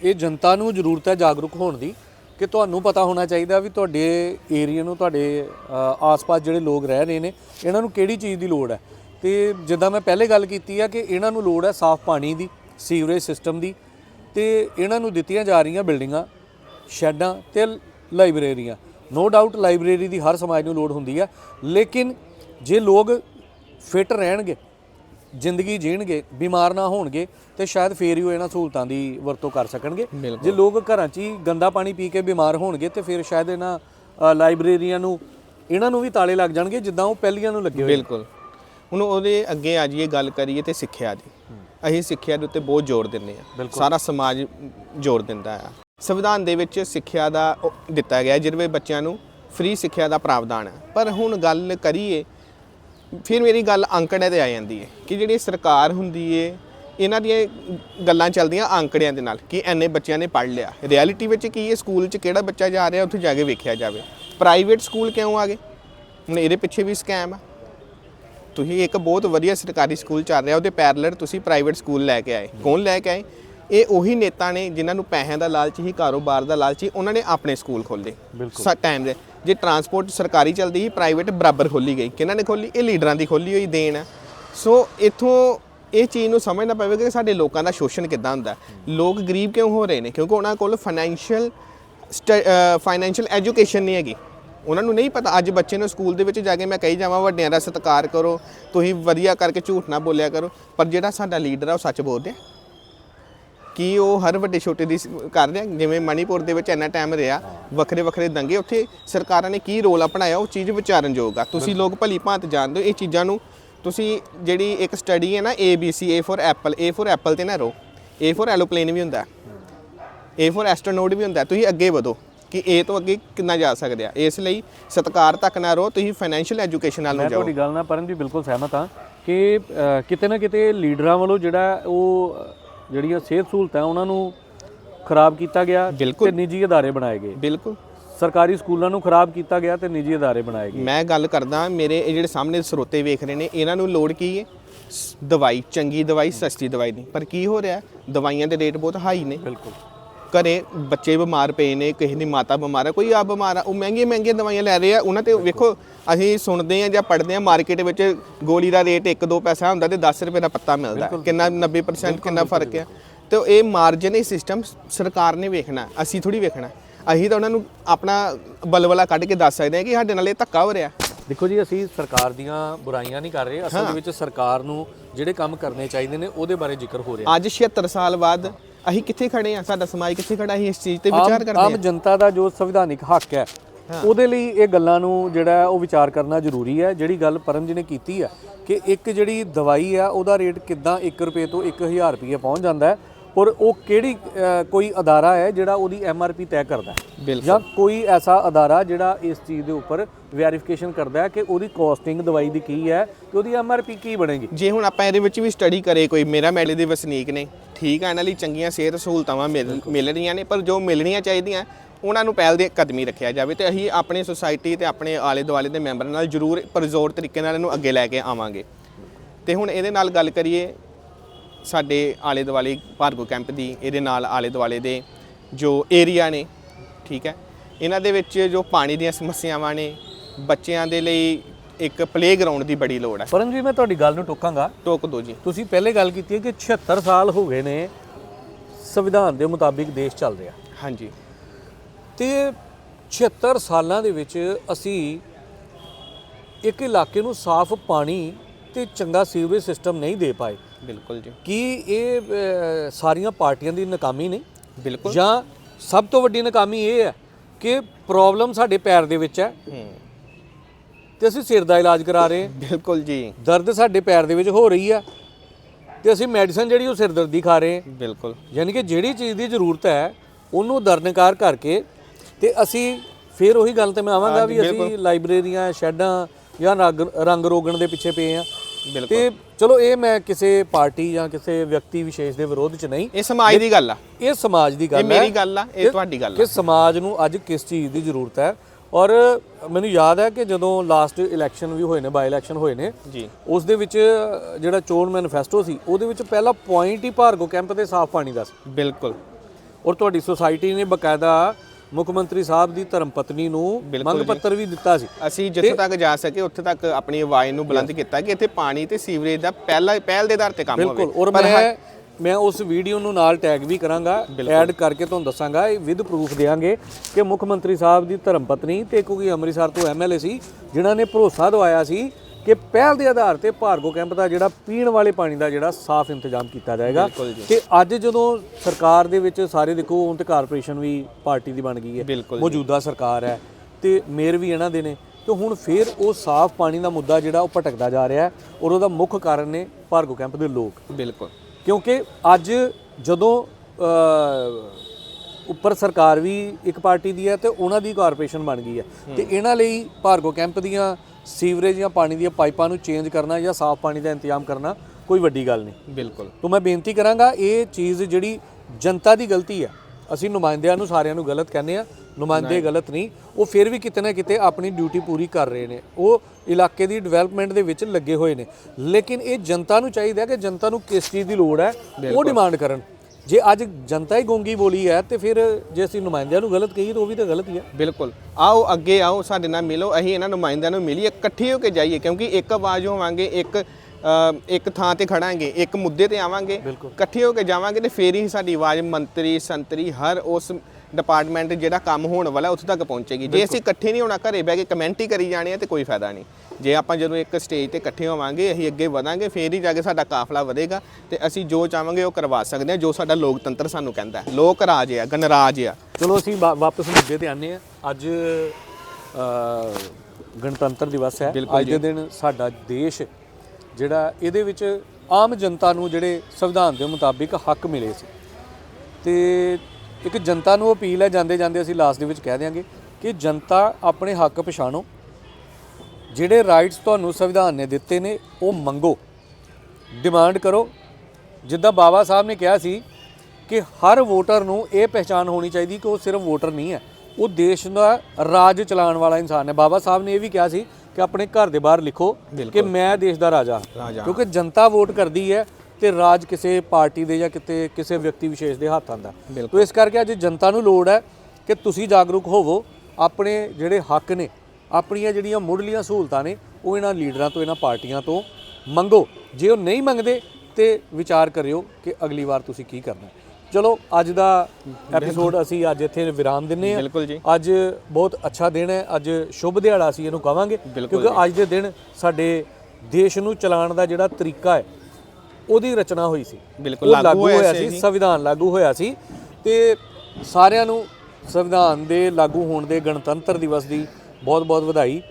ਇਹ ਜਨਤਾ ਨੂੰ ਜ਼ਰੂਰਤ ਹੈ ਜਾਗਰੂਕ ਹੋਣ ਦੀ ਕਿ ਤੁਹਾਨੂੰ ਪਤਾ ਹੋਣਾ ਚਾਹੀਦਾ ਵੀ ਤੁਹਾਡੇ ਏਰੀਆ ਨੂੰ ਤੁਹਾਡੇ ਆਸ-ਪਾਸ ਜਿਹੜੇ ਲੋਕ ਰਹਿ ਰਹੇ ਨੇ ਇਹਨਾਂ ਨੂੰ ਕਿਹੜੀ ਚੀਜ਼ ਦੀ ਲੋੜ ਹੈ? ਤੇ ਜਿੱਦਾਂ ਮੈਂ ਪਹਿਲੇ ਗੱਲ ਕੀਤੀ ਆ ਕਿ ਇਹਨਾਂ ਨੂੰ ਲੋੜ ਹੈ ਸਾਫ਼ ਪਾਣੀ ਦੀ ਸੀਵਰੇਜ ਸਿਸਟਮ ਦੀ। ਤੇ ਇਹਨਾਂ ਨੂੰ ਦਿੱਤੀਆਂ ਜਾ ਰਹੀਆਂ ਬਿਲਡਿੰਗਾਂ ਸ਼ੈੱਡਾਂ ਤੇ ਲਾਇਬ੍ਰੇਰੀਆਂ। ਨੋ ਡਾਊਟ ਲਾਇਬ੍ਰੇਰੀ ਦੀ ਹਰ ਸਮਾਜ ਨੂੰ ਲੋੜ ਹੁੰਦੀ ਹੈ ਲੇਕਿਨ ਜੇ ਲੋਕ ਫਿਟ ਰਹਿਣਗੇ ਜ਼ਿੰਦਗੀ ਜੀਣਗੇ ਬਿਮਾਰ ਨਾ ਹੋਣਗੇ ਤੇ ਸ਼ਾਇਦ ਫੇਰ ਹੀ ਉਹ ਇਹਨਾਂ ਸਹੂਲਤਾਂ ਦੀ ਵਰਤੋਂ ਕਰ ਸਕਣਗੇ। ਜੇ ਲੋਕ ਘਰਾਂ 'ਚ ਹੀ ਗੰਦਾ ਪਾਣੀ ਪੀ ਕੇ ਬਿਮਾਰ ਹੋਣਗੇ ਤੇ ਫਿਰ ਸ਼ਾਇਦ ਇਹਨਾਂ ਲਾਇਬ੍ਰੇਰੀਆਂ ਨੂੰ ਇਹਨਾਂ ਨੂੰ ਵੀ ਤਾਲੇ ਲੱਗ ਜਾਣਗੇ ਜਿੱਦਾਂ ਉਹ ਪਹਿਲੀਆਂ ਨੂੰ ਲੱਗੇ ਹੋਏ ਬਿਲਕੁਲ। ਹੁਣ ਉਹਦੇ ਅੱਗੇ ਆ ਜਾਈਏ ਗੱਲ ਕਰੀਏ ਤੇ ਸਿੱਖਿਆ ਦੀ। ਅਸੀਂ ਸਿੱਖਿਆ ਦੇ ਉੱਤੇ ਬਹੁਤ ਜ਼ੋਰ ਦਿੰਦੇ ਆ ਸਾਰਾ ਸਮਾਜ ਜ਼ੋਰ ਦਿੰਦਾ ਆ। ਸੰਵਿਧਾਨ ਦੇ ਵਿੱਚ ਸਿੱਖਿਆ ਦਾ ਦਿੱਤਾ ਗਿਆ ਜਿਹਦੇ ਵਿੱਚ ਬੱਚਿਆਂ ਨੂੰ ਫ੍ਰੀ ਸਿੱਖਿਆ ਦਾ ਪ੍ਰਾਵਧਾਨ ਹੈ। ਪਰ ਹੁਣ ਗੱਲ ਕਰੀਏ, ਫਿਰ ਮੇਰੀ ਗੱਲ ਅੰਕੜਿਆਂ ਤੇ ਆ ਜਾਂਦੀ ਹੈ ਕਿ ਜਿਹੜੀ ਸਰਕਾਰ ਹੁੰਦੀ ਹੈ ਇਹਨਾਂ ਦੀਆਂ ਗੱਲਾਂ ਚੱਲਦੀਆਂ ਅੰਕੜਿਆਂ ਦੇ ਨਾਲ ਕਿ ਐਨੇ ਬੱਚਿਆਂ ਨੇ ਪੜ੍ਹ ਲਿਆ। ਰਿਐਲਿਟੀ ਵਿੱਚ ਕੀ ਹੈ ਸਕੂਲ 'ਚ ਕਿਹੜਾ ਬੱਚਾ ਜਾ ਰਿਹਾ, ਉੱਥੇ ਜਾ ਕੇ ਵੇਖਿਆ ਜਾਵੇ। ਪ੍ਰਾਈਵੇਟ ਸਕੂਲ ਕਿਉਂ ਆ ਗਏ? ਹੁਣ ਇਹਦੇ ਪਿੱਛੇ ਵੀ ਸਕੈਮ ਆ। ਤੁਸੀਂ ਇੱਕ ਬਹੁਤ ਵਧੀਆ ਸਰਕਾਰੀ ਸਕੂਲ ਚੱਲ ਰਿਹਾ, ਉਹਦੇ ਪੈਰਲਲ ਤੁਸੀਂ ਪ੍ਰਾਈਵੇਟ ਸਕੂਲ ਲੈ ਕੇ ਆਏ। ਕੌਣ ਲੈ ਕੇ ਆਏ? ਇਹ ਉਹੀ ਨੇਤਾ ਨੇ ਜਿਨ੍ਹਾਂ ਨੂੰ ਪੈਸਿਆਂ ਦਾ ਲਾਲਚ ਹੀ ਕਾਰੋਬਾਰ ਦਾ ਲਾਲਚ ਹੀ ਉਹਨਾਂ ਨੇ ਆਪਣੇ ਸਕੂਲ ਖੋਲੇ ਬਿਲਕੁਲ। ਟਾਈਮ ਦੇ ਜੇ ਟਰਾਂਸਪੋਰਟ ਸਰਕਾਰੀ ਚੱਲਦੀ ਸੀ ਪ੍ਰਾਈਵੇਟ ਬਰਾਬਰ ਖੋਲੀ ਗਈ। ਕਿਹਨਾਂ ਨੇ ਖੋਲੀ ਇਹ ਲੀਡਰਾਂ ਦੀ ਖੋਲੀ ਹੋਈ ਦੇਣ। ਹੈ ਸੋ ਇਥੋਂ ਇਹ ਚੀਜ਼ ਨੂੰ ਸਮਝਣਾ ਪਵੇਗਾ ਕਿ ਸਾਡੇ ਲੋਕਾਂ ਦਾ ਸ਼ੋਸ਼ਣ ਕਿੱਦਾਂ ਹੁੰਦਾ। ਲੋਕ ਗਰੀਬ ਕਿਉਂ ਹੋ ਰਹੇ ਨੇ? ਕਿਉਂਕਿ ਉਹਨਾਂ ਕੋਲ ਫਾਈਨੈਂਸ਼ੀਅਲ ਫਾਈਨੈਂਸ਼ੀਅਲ ਐਜੂਕੇਸ਼ਨ ਨਹੀਂ ਹੈਗੀ। ਉਹਨਾਂ ਨੂੰ ਨਹੀਂ ਪਤਾ ਅੱਜ ਬੱਚੇ ਨੂੰ ਸਕੂਲ ਦੇ ਵਿੱਚ ਜਾ ਕੇ ਮੈਂ ਕਹੀ ਜਾਵਾਂ ਵੱਡਿਆਂ ਦਾ ਸਤਿਕਾਰ ਕਰੋ ਤੁਸੀਂ ਵਧੀਆ ਕਰਕੇ ਝੂਠ ਨਾ ਬੋਲਿਆ ਕਰੋ। ਪਰ ਜਿਹੜਾ ਸਾਡਾ ਲੀਡਰ ਆ ਉਹ ਸੱਚ ਬੋਲਦੇ ਆ। ਕਿ ਉਹ ਹਰ ਵੱਡੇ ਛੋਟੇ ਦੀ ਕਰ ਰਿਹਾ ਜਿਵੇਂ ਮਣੀਪੁਰ ਦੇ ਵਿੱਚ ਇੰਨਾ ਟਾਈਮ ਰਿਹਾ ਵੱਖਰੇ ਵੱਖਰੇ ਦੰਗੇ ਉੱਥੇ ਸਰਕਾਰਾਂ ਨੇ ਕੀ ਰੋਲ ਅਪਣਾਇਆ ਉਹ ਚੀਜ਼ ਵਿਚਾਰਨ ਯੋਗ ਆ। ਤੁਸੀਂ ਲੋਕ ਭਲੀ ਭਾਂਤ ਜਾਣਦੇ ਹੋ ਇਹ ਚੀਜ਼ਾਂ ਨੂੰ ਤੁਸੀਂ ਜਿਹੜੀ ਇੱਕ ਸਟੱਡੀ ਹੈ ਨਾ A B C A for apple A for apple ਤੇ ਨਾ ਰੋ। A ਫॉर ਐਲੋਪਲੇਨ ਵੀ ਹੁੰਦਾ A ਫॉर ਐਸਟ੍ਰੋਨੌਟ ਵੀ ਹੁੰਦਾ ਤੁਸੀਂ ਅੱਗੇ ਵਧੋ ਕਿ A ਤੋਂ ਅੱਗੇ ਕਿੰਨਾ ਜਾ ਸਕਦੇ ਆ। ਇਸ ਲਈ ਸਤਕਾਰ ਤੱਕ ਨਾ ਰੋ ਤੁਸੀਂ ਫਾਈਨੈਂਸ਼ੀਅਲ ਐਜੂਕੇਸ਼ਨ ਨਾਲ ਨੂੰ ਜਾਓ। ਤੁਹਾਡੀ ਗੱਲ ਨਾਲ ਪਰਮਜੀਤ ਬਿਲਕੁਲ ਸਹਿਮਤ ਹਾਂ ਕਿ ਕਿਤੇ ਨਾ ਕਿਤੇ ਲੀਡਰਾਂ ਵੱਲੋਂ ਜਿਹੜਾ ਉਹ ਜਿਹੜੀਆਂ ਸਿਹਤ ਸਹੂਲਤਾਂ ਉਹਨਾਂ ਨੂੰ ਖਰਾਬ ਕੀਤਾ ਗਿਆ। ਤੇ ਨਿੱਜੀ ਅਦਾਰੇ ਬਣਾਏ ਗਏ। ਬਿਲਕੁਲ। ਸਰਕਾਰੀ ਸਕੂਲਾਂ ਨੂੰ ਖਰਾਬ ਕੀਤਾ ਗਿਆ ਤੇ ਨਿੱਜੀ ਅਦਾਰੇ ਬਣਾਏ ਗਏ। ਮੈਂ ਗੱਲ ਕਰਦਾ ਮੇਰੇ ਇਹ ਜਿਹੜੇ ਸਾਹਮਣੇ ਸਰੋਤੇ ਵੇਖ ਰਹੇ ਨੇ ਇਹਨਾਂ ਨੂੰ ਲੋੜ ਕੀ ਹੈ ਦਵਾਈ ਚੰਗੀ ਦਵਾਈ ਸਸਤੀ ਦਵਾਈ ਦੀ। ਪਰ ਕੀ ਹੋ ਰਿਹਾ? ਦਵਾਈਆਂ ਦੇ ਰੇਟ ਬਹੁਤ ਹਾਈ ਨੇ। ਬਿਲਕੁਲ। ਘਰੇ ਬੱਚੇ ਬਿਮਾਰ ਪਏ ਨੇ ਕਿਸੇ ਦੀ ਮਾਤਾ ਬਿਮਾਰ ਹੈ ਕੋਈ ਆ ਬਿਮਾਰ ਆ ਉਹ ਮਹਿੰਗੀਆਂ ਮਹਿੰਗੀਆਂ ਦਵਾਈਆਂ ਲੈ ਰਹੇ ਆ ਉਹਨਾਂ ਤੇ ਵੇਖੋ ਅਸੀਂ ਸੁਣਦੇ ਆ ਜਾਂ ਪੜ੍ਹਦੇ ਆ ਮਾਰਕੀਟ ਵਿੱਚ ਗੋਲੀ ਦਾ ਰੇਟ 1-2 ਪੈਸਾ ਹੁੰਦਾ ਤੇ 10 ਰੁਪਏ ਦਾ ਪੱਤਾ ਮਿਲਦਾ। ਕਿੰਨਾ 90% ਕਿੰਨਾ ਫ਼ਰਕ ਹੈ ਤੇ ਇਹ ਮਾਰਜਨ ਇਹ ਸਿਸਟਮ ਸਰਕਾਰ ਨੇ ਵੇਖਣਾ ਅਸੀਂ ਥੋੜੀ ਵੇਖਣਾ। ਅਸੀਂ ਤਾਂ ਉਹਨਾਂ ਨੂੰ ਆਪਣਾ ਬਲਬਲਾ ਕੱਢ ਕੇ ਦੱਸ ਸਕਦੇ ਹਾਂ ਕਿ ਸਾਡੇ ਨਾਲ ਇਹ ਧੱਕਾ ਹੋ ਰਿਹਾ। ਦੇਖੋ ਜੀ ਅਸੀਂ ਸਰਕਾਰ ਦੀਆਂ ਬੁਰਾਈਆਂ ਨਹੀਂ ਕਰ ਰਹੇ। ਅਸਲ ਵਿੱਚ ਸਰਕਾਰ ਨੂੰ ਜਿਹੜੇ ਕੰਮ ਕਰਨੇ ਚਾਹੀਦੇ ਨੇ ਉਹਦੇ ਬਾਰੇ ਜ਼ਿਕਰ ਹੋ ਰਿਹਾ। ਅੱਜ 76 ਸਾਲ ਬਾਅਦ ਅਸੀਂ ਕਿੱਥੇ ਖੜੇ ਆ ਸਾਡਾ ਸਮਾਜ ਕਿੱਥੇ ਖੜਾ ਅਸੀਂ ਇਸ ਚੀਜ਼ ਤੇ ਵਿਚਾਰ ਕਰਦੇ ਆਮ ਜਨਤਾ ਦਾ ਜੋ ਸੰਵਿਧਾਨਿਕ ਹੱਕ ਹੈ ਉਹਦੇ ਲਈ ਇਹ ਗੱਲਾਂ ਨੂੰ ਜਿਹੜਾ ਉਹ ਵਿਚਾਰ ਕਰਨਾ ਜ਼ਰੂਰੀ ਹੈ। ਜਿਹੜੀ ਗੱਲ ਪਰਮ ਜੀ ਨੇ ਕੀਤੀ ਹੈ ਕਿ ਇੱਕ ਜਿਹੜੀ ਦਵਾਈ ਆ ਉਹਦਾ ਰੇਟ ਕਿੱਦਾਂ 1 ਰੁਪਏ ਤੋਂ 1000 ਰੁਪਏ ਪਹੁੰਚ ਜਾਂਦਾ ਹੈ ਔਰ ਉਹ ਕਿਹੜੀ ਕੋਈ ਅਦਾਰਾ ਹੈ ਜਿਹੜਾ ਉਹਦੀ ਐਮਆਰਪੀ ਤੈਅ ਕਰਦਾ ਹੈ। ਜਾਂ ਕੋਈ ਐਸਾ ਅਦਾਰਾ ਜਿਹੜਾ ਇਸ ਚੀਜ਼ ਦੇ ਉੱਪਰ ਵੈਰੀਫਿਕੇਸ਼ਨ ਕਰਦਾ ਹੈ ਕਿ ਉਹਦੀ ਕਾਸਟਿੰਗ ਦਵਾਈ ਦੀ ਕੀ ਹੈ ਤੇ ਉਹਦੀ ਐਮਆਰਪੀ ਕੀ ਬਣੇਗੀ। ਜੇ ਹੁਣ ਆਪਾਂ ਇਹਦੇ ਵਿੱਚ ਵੀ ਸਟੱਡੀ ਕਰੇ ਕੋਈ ਮੇਰਾ ਮੈਲੇ ਦੇ ਵਸਨੀਕ ਨੇ ਠੀਕ ਆ, ਇਹਨਾਂ ਲਈ ਚੰਗੀਆਂ ਸਿਹਤ ਸਹੂਲਤਾਂ ਮਿਲ ਮਿਲ ਰਹੀਆਂ ਨੇ, ਪਰ ਜੋ ਮਿਲਣੀਆਂ ਚਾਹੀਦੀਆਂ, ਉਹਨਾਂ ਨੂੰ ਪਹਿਲ ਦੇ ਕਦਮੀ ਰੱਖਿਆ ਜਾਵੇ ਤੇ ਅਸੀਂ ਆਪਣੀ ਸੁਸਾਇਟੀ ਤੇ ਆਪਣੇ ਆਲੇ ਦੁਆਲੇ ਦੇ ਮੈਂਬਰਾਂ ਨਾਲ ਜ਼ਰੂਰ ਪਰਜ਼ੋਰ ਤਰੀਕੇ ਨਾਲ ਇਹਨੂੰ ਅੱਗੇ ਲੈ ਕੇ ਆਵਾਂਗੇ। ਤੇ ਹੁਣ ਇਹਦੇ ਨਾਲ ਗੱਲ ਕਰੀਏ, ਸਾਡੇ ਆਲੇ ਦੁਆਲੇ ਭਾਰਗੋ ਕੈਂਪ ਦੀ, ਇਹਦੇ ਨਾਲ ਆਲੇ ਦੁਆਲੇ ਦੇ ਜੋ ਏਰੀਆ ਨੇ, ਠੀਕ ਹੈ, ਇਹਨਾਂ ਦੇ ਵਿੱਚ ਜੋ ਪਾਣੀ ਦੀਆਂ ਸਮੱਸਿਆਵਾਂ ਨੇ, ਬੱਚਿਆਂ ਦੇ ਲਈ ਇੱਕ ਪਲੇਗਰਾਉਂਡ ਦੀ ਬੜੀ ਲੋੜ ਹੈ। ਪਰਮ ਜੀ ਮੈਂ ਤੁਹਾਡੀ ਗੱਲ ਨੂੰ ਟੋਕਾਂਗਾ। ਟੋਕ ਦੋ ਜੀ। ਤੁਸੀਂ ਪਹਿਲੇ ਗੱਲ ਕੀਤੀ ਹੈ ਕਿ 76 ਸਾਲ ਹੋ ਗਏ ਨੇ ਸੰਵਿਧਾਨ ਦੇ ਮੁਤਾਬਿਕ ਦੇਸ਼ ਚੱਲ ਰਿਹਾ। ਹਾਂਜੀ। ਤੇ 76 ਸਾਲਾਂ ਦੇ ਵਿੱਚ ਅਸੀਂ ਇੱਕ ਇਲਾਕੇ ਨੂੰ ਸਾਫ਼ ਪਾਣੀ ਤੇ ਚੰਗਾ ਸੀਵਰੇਜ ਸਿਸਟਮ ਨਹੀਂ ਦੇ ਪਾਏ। ਬਿਲਕੁਲ ਜੀ। ਕੀ ਇਹ ਸਾਰੀਆਂ ਪਾਰਟੀਆਂ ਦੀ ਨਾਕਾਮੀ ਨਹੀਂ ਬਿਲਕੁਲ। ਜਾਂ ਸਭ ਤੋਂ ਵੱਡੀ ਨਾਕਾਮੀ ਇਹ ਹੈ ਕਿ ਪ੍ਰੋਬਲਮ ਸਾਡੇ ਪੈਰ ਦੇ ਵਿੱਚ ਹੂੰ। ਤੇ ਅਸੀਂ ਸਿਰ ਦਾ ਇਲਾਜ ਕਰਾ ਰਹੇ ਹਾਂ। ਬਿਲਕੁਲ ਜੀ। ਦਰਦ ਸਾਡੇ ਪੈਰ ਦੇ ਵਿੱਚ ਹੋ ਰਹੀ ਹੈ ਤੇ ਅਸੀਂ ਮੈਡੀਸਨ ਜਿਹੜੀ ਉਹ ਸਿਰ ਦਰਦ ਦੀ ਖਾ ਰਹੇ ਹਾਂ। ਬਿਲਕੁਲ। ਯਾਨੀ ਕਿ ਜਿਹੜੀ ਚੀਜ਼ ਦੀ ਜ਼ਰੂਰਤ ਹੈ ਉਹਨੂੰ ਦਰਨਕਾਰ ਕਰਕੇ ਤੇ ਅਸੀਂ ਫਿਰ ਉਹੀ ਗੱਲ ਤੇ ਮੈਂ ਆਵਾਂਗਾ ਵੀ ਅਸੀਂ ਲਾਇਬ੍ਰੇਰੀਆਂ ਸ਼ੈਡਾਂ ਜਾਂ ਰੰਗ ਰੰਗ ਰੋਗਣ ਦੇ ਪਿੱਛੇ ਪਏ ਆ ਬਿਲਕੁਲ। ਤੇ ਚਲੋ ਇਹ ਮੈਂ ਕਿਸੇ ਪਾਰਟੀ ਜਾਂ ਕਿਸੇ ਵਿਅਕਤੀ ਵਿਸ਼ੇਸ਼ ਦੇ ਵਿਰੋਧ 'ਚ ਨਹੀਂ। ਇਹ ਸਮਾਜ ਦੀ ਗੱਲ ਆ। ਇਹ ਸਮਾਜ ਦੀ ਇਹ ਗੱਲ ਹੈ ਮੇਰੀ ਗੱਲ ਆ ਇਹ ਤੁਹਾਡੀ ਗੱਲ ਆ। ਕਿ ਸਮਾਜ ਨੂੰ ਅੱਜ ਕਿਸ ਚੀਜ਼ ਦੀ ਜ਼ਰੂਰਤ ਹੈ। ਔਰ ਮੈਨੂੰ ਯਾਦ ਹੈ ਕਿ ਜਦੋਂ ਲਾਸਟ ਇਲੈਕਸ਼ਨ ਵੀ ਹੋਏ ਨੇ ਬਾਈ ਇਲੈਕਸ਼ਨ ਹੋਏ ਨੇ ਜੀ। ਉਸ ਦੇ ਵਿੱਚ ਜਿਹੜਾ ਚੋਣ ਮੈਨੀਫੈਸਟੋ ਸੀ ਉਹਦੇ ਵਿੱਚ ਪਹਿਲਾ ਪੁਆਇੰਟ ਹੀ ਭਾਰਗੋ ਕੈਂਪ ਤੇ ਸਾਫ਼ ਪਾਣੀ ਦਾ ਸੀ। ਬਿਲਕੁਲ। ਔਰ ਤੁਹਾਡੀ ਸੁਸਾਇਟੀ ਨੇ ਬਕਾਇਦਾ ਮੁੱਖ ਮੰਤਰੀ ਸਾਹਿਬ ਦੀ ਧਰਮ ਪਤਨੀ ਨੂੰ ਮੰਗ ਪੱਤਰ ਵੀ ਦਿੱਤਾ ਸੀ। ਅਸੀਂ ਜਿੱਥੋਂ ਤੱਕ ਜਾ ਸਕੇ ਉੱਥੇ ਤੱਕ ਆਪਣੀ ਆਵਾਜ਼ ਨੂੰ ਬੁਲੰਦ ਕੀਤਾ ਕਿ ਇੱਥੇ ਪਾਣੀ ਤੇ ਸੀਵਰੇਜ ਦਾ ਪਹਿਲਾ ਪਹਿਲ ਦੇ ਆਧਾਰ ਤੇ ਕੰਮ ਹੋਵੇ। ਬਿਲਕੁਲ। ਔਰ ਮੈਂ ਮੈਂ ਉਸ ਵੀਡੀਓ ਨੂੰ ਨਾਲ ਟੈਗ ਵੀ ਕਰਾਂਗਾ ਐਡ ਕਰਕੇ ਤੁਹਾਨੂੰ ਦੱਸਾਂਗਾ ਇਹ ਵਿਦ ਪ੍ਰੂਫ ਦੇਾਂਗੇ ਕਿ ਮੁੱਖ ਮੰਤਰੀ ਸਾਹਿਬ ਦੀ ਧਰਮ ਪਤਨੀ ਤੇ ਕੋਈ ਅੰਮ੍ਰਿਤਸਰ ਤੋਂ ਐਮਐਲਏ ਸੀ ਜਿਨ੍ਹਾਂ ਨੇ ਭਰੋਸਾ ਦਵਾਇਆ ਸੀ ਕਿ ਪਹਿਲ ਦੇ ਆਧਾਰ ਤੇ ਭਾਰਗੋ ਕੈਂਪ ਦਾ ਜਿਹੜਾ ਪੀਣ ਵਾਲੇ ਪਾਣੀ ਦਾ ਜਿਹੜਾ ਸਾਫ਼ ਇੰਤਜ਼ਾਮ ਕੀਤਾ ਜਾਏਗਾ। ਤੇ ਅੱਜ ਜਦੋਂ ਸਰਕਾਰ ਦੇ ਵਿੱਚ ਸਾਰੇ ਦੇਖੋ ਹੁਣ ਤੇ ਕਾਰਪੋਰੇਸ਼ਨ ਵੀ ਪਾਰਟੀ ਦੀ ਬਣ ਗਈ ਹੈ। ਮੌਜੂਦਾ ਸਰਕਾਰ ਹੈ ਤੇ ਮੇਅਰ ਵੀ ਇਹਨਾਂ ਦੇ ਨੇ। ਤੇ ਹੁਣ ਫਿਰ ਉਹ ਸਾਫ਼ ਪਾਣੀ ਦਾ ਮੁੱਦਾ ਜਿਹੜਾ ਉਹ ਭਟਕਦਾ ਜਾ ਰਿਹਾ ਹੈ ਔਰ ਉਹਦਾ ਮੁੱਖ ਕਾਰਨ ਨੇ ਭਾਰਗੋ ਕੈਂਪ ਦੇ ਲੋਕ। ਬਿਲਕੁਲ। ਕਿਉਂਕਿ ਅੱਜ ਜਦੋਂ ਉੱਪਰ ਸਰਕਾਰ ਵੀ ਇੱਕ ਪਾਰਟੀ ਦੀ ਹੈ ਤੇ ਉਹਨਾਂ ਦੀ ਕਾਰਪੋਰੇਸ਼ਨ ਬਣ ਗਈ ਹੈ। ਤੇ ਇਹਨਾਂ ਲਈ ਭਾਰਗੋ ਕੈਂਪ ਦੀਆਂ ਸੀਵਰੇਜ ਜਾਂ ਪਾਣੀ ਦੀਆਂ ਪਾਈਪਾਂ ਨੂੰ ਚੇਂਜ ਕਰਨਾ ਜਾਂ ਸਾਫ਼ ਪਾਣੀ ਦਾ ਇੰਤਜ਼ਾਮ ਕਰਨਾ ਕੋਈ ਵੱਡੀ ਗੱਲ ਨਹੀਂ। ਬਿਲਕੁਲ। ਤੋਂ ਮੈਂ ਬੇਨਤੀ ਕਰਾਂਗਾ ਇਹ ਚੀਜ਼ ਜਿਹੜੀ ਜਨਤਾ ਦੀ ਗਲਤੀ ਹੈ ਅਸੀਂ ਨੁਮਾਇੰਦਿਆਂ ਨੂੰ ਸਾਰਿਆਂ ਨੂੰ ਗਲਤ ਕਹਿੰਦੇ ਆ ਨੁਮਾਇੰਦੇ ਗਲਤ ਨਹੀਂ। ਉਹ ਫਿਰ ਵੀ ਕਿਤੇ ਨਾ ਕਿਤੇ ਆਪਣੀ ਡਿਊਟੀ ਪੂਰੀ ਕਰ ਰਹੇ ਨੇ। ਉਹ ਇਲਾਕੇ ਦੀ ਡਿਵੈਲਪਮੈਂਟ ਦੇ ਵਿੱਚ ਲੱਗੇ ਹੋਏ ਨੇ। ਲੇਕਿਨ ਇਹ ਜਨਤਾ ਨੂੰ ਚਾਹੀਦਾ ਕਿ ਜਨਤਾ ਨੂੰ ਕਿਸ ਚੀਜ਼ ਦੀ ਲੋੜ ਹੈ ਉਹ ਡਿਮਾਂਡ ਕਰਨ। ਜੇ ਅੱਜ ਜਨਤਾ ਹੀ ਗੋਂਗੀ ਬੋਲੀ ਹੈ ਤੇ ਫਿਰ ਜੇ ਅਸੀਂ ਨੁਮਾਇੰਦਿਆਂ ਨੂੰ ਗਲਤ ਕਹੀਏ ਤਾਂ ਉਹ ਵੀ ਤਾਂ ਗਲਤ ਹੀ ਹੈ। ਬਿਲਕੁਲ। ਆਓ ਅੱਗੇ ਆਓ ਸਾਡੇ ਨਾਲ ਮਿਲੋ। ਅਸੀਂ ਇਹਨਾਂ ਨੁਮਾਇੰਦਿਆਂ ਨੂੰ ਮਿਲੀਏ ਇਕੱਠੇ ਹੋ ਕੇ ਜਾਈਏ ਕਿਉਂਕਿ ਇੱਕ ਆਵਾਜ਼ ਹੋਵਾਂਗੇ ਇੱਕ ਇੱਕ ਥਾਂ ਤੇ ਖੜਾਂਗੇ ਇੱਕ ਮੁੱਦੇ ਤੇ ਆਵਾਂਗੇ ਇਕੱਠੇ ਹੋ ਕੇ ਜਾਵਾਂਗੇ ਤੇ ਫੇਰ ਹੀ ਸਾਡੀ ਆਵਾਜ਼ ਮੰਤਰੀ ਸੰਤਰੀ ਹਰ ਉਸ ਡਿਪਾਰਟਮੈਂਟ ਜਿਹੜਾ ਕੰਮ ਹੋਣ ਵਾਲਾ ਉੱਥੇ ਤੱਕ ਪਹੁੰਚੇਗੀ। ਜੇ ਅਸੀਂ ਇਕੱਠੇ ਨਹੀਂ ਹੋਣਾ ਘਰੇ ਬਹਿ ਕੇ ਕਮੈਂਟ ਹੀ ਕਰੀ ਜਾਣੇ ਆ ਤੇ ਕੋਈ ਫਾਇਦਾ ਨਹੀਂ। ਜੇ ਆਪਾਂ ਜਦੋਂ ਇੱਕ ਸਟੇਜ ਤੇ ਇਕੱਠੇ ਹੋਵਾਂਗੇ ਅਸੀਂ ਅੱਗੇ ਵਧਾਂਗੇ ਫੇਰ ਹੀ ਜਾ ਕੇ ਸਾਡਾ ਕਾਫਲਾ ਵਧੇਗਾ ਤੇ ਅਸੀਂ ਜੋ ਚਾਹਾਂਗੇ ਉਹ ਕਰਵਾ ਸਕਦੇ ਹਾਂ ਜੋ ਸਾਡਾ ਲੋਕਤੰਤਰ ਸਾਨੂੰ ਕਹਿੰਦਾ ਹੈ। ਲੋਕ ਰਾਜ ਆ ਗਣਰਾਜ ਆ। ਚਲੋ ਅਸੀਂ ਵਾਪਸ ਮੁੱਦੇ ਤੇ ਆਨੇ ਆ ਅੱਜ ਗਣਤੰਤਰ ਦਿਵਸ ਹੈ। ਅੱਜ ਦੇ ਦਿਨ ਸਾਡਾ ਦੇਸ਼ ਜਿਹੜਾ ਇਹਦੇ ਵਿੱਚ ਆਮ ਜਨਤਾ ਨੂੰ ਜਿਹੜੇ ਸੰਵਿਧਾਨ ਦੇ ਮੁਤਾਬਿਕ ਹੱਕ ਮਿਲੇ ਸੀ। ਤੇ ਇੱਕ ਜਨਤਾ ਨੂੰ ਅਪੀਲ ਹੈ, ਜਾਂਦੇ ਜਾਂਦੇ ਅਸੀਂ ਲਾਸਟ ਦੇ ਵਿੱਚ ਕਹਿ ਦਿਆਂਗੇ ਕਿ ਜਨਤਾ ਆਪਣੇ ਹੱਕ ਪਛਾਣੋ। ਜਿਹੜੇ ਰਾਈਟਸ ਤੁਹਾਨੂੰ ਸੰਵਿਧਾਨ ਨੇ ਦਿੱਤੇ ਨੇ, ਉਹ ਮੰਗੋ। ਡਿਮਾਂਡ ਕਰੋ। ਜਿੱਦਾਂ ਬਾਬਾ ਸਾਹਿਬ ਨੇ ਕਿਹਾ ਸੀ ਕਿ ਹਰ ਵੋਟਰ ਨੂੰ ਇਹ ਪਹਿਚਾਨ ਹੋਣੀ ਚਾਹੀਦੀ ਕਿ ਉਹ ਸਿਰਫ ਵੋਟਰ ਨਹੀਂ ਹੈ। ਉਹ ਦੇਸ਼ ਦਾ ਰਾਜ ਚਲਾਉਣ ਵਾਲਾ ਇਨਸਾਨ ਹੈ। ਬਾਬਾ ਸਾਹਿਬ ਨੇ ਇਹ ਵੀ ਕਿਹਾ ਸੀ ਕਿ ਆਪਣੇ ਘਰ ਦੇ ਬਾਹਰ ਲਿਖੋ ਕਿ ਮੈਂ ਦੇਸ਼ ਦਾ ਰਾਜਾ। ਕਿਉਂਕਿ ਜਨਤਾ ਵੋਟ ਕਰਦੀ ਹੈ ਤੇ ਰਾਜ ਕਿਸੇ ਪਾਰਟੀ ਦੇ ਜਾਂ ਕਿਤੇ ਕਿਸੇ ਵਿਅਕਤੀ ਵਿਸ਼ੇਸ਼ ਦੇ ਹੱਥ ਆਂਦਾ ਤੋ ਇਸ ਕਰਕੇ ਅੱਜ ਜਨਤਾ ਨੂੰ ਲੋੜ ਹੈ ਕਿ ਤੁਸੀਂ ਜਾਗਰੂਕ ਹੋਵੋ ਆਪਣੇ ਜਿਹੜੇ ਹੱਕ ਨੇ ਆਪਣੀਆਂ ਜਿਹੜੀਆਂ ਮੁੱਢਲੀਆਂ ਸਹੂਲਤਾਂ ਨੇ ਉਹ ਇਹਨਾਂ ਲੀਡਰਾਂ ਤੋਂ ਇਹਨਾਂ ਪਾਰਟੀਆਂ ਤੋਂ ਮੰਗੋ। ਜੇ ਉਹ ਨਹੀਂ ਮੰਗਦੇ ਤੇ ਵਿਚਾਰ ਕਰਿਓ ਕਿ ਅਗਲੀ ਵਾਰ ਤੁਸੀਂ ਕੀ ਕਰਨਾ। ਚਲੋ ਅੱਜ ਦਾ ਐਪੀਸੋਡ ਅਸੀਂ ਅੱਜ ਇੱਥੇ ਵਿਰਾਮ ਦਿੰਨੇ ਆ ਬਿਲਕੁਲ ਜੀ। ਅੱਜ ਬਹੁਤ ਅੱਛਾ ਦਿਨ ਹੈ। ਅੱਜ ਸ਼ੁਭ ਦਿਹਾੜਾ ਅਸੀਂ ਇਹਨੂੰ ਕਵਾਂਗੇ। ਬਿਲਕੁਲ ਕਿਉਂਕਿ ਅੱਜ ਦੇ ਦਿਨ ਸਾਡੇ ਦੇਸ਼ ਨੂੰ ਚਲਾਉਣ ਦਾ ਜਿਹੜਾ ਤਰੀਕਾ ਹੈ ਉਹਦੀ ਰਚਨਾ ਹੋਈ ਸੀ। ਬਿਲਕੁਲ, ਲਾਗੂ ਹੋਇਆ ਸੀ ਸੰਵਿਧਾਨ ਲਾਗੂ ਹੋਇਆ ਸੀ। ਤੇ ਸਾਰਿਆਂ ਨੂੰ ਸੰਵਿਧਾਨ ਦੇ ਲਾਗੂ ਹੋਣ ਦੇ ਗਣਤੰਤਰ ਦਿਵਸ ਦੀ ਬਹੁਤ-ਬਹੁਤ ਵਧਾਈ।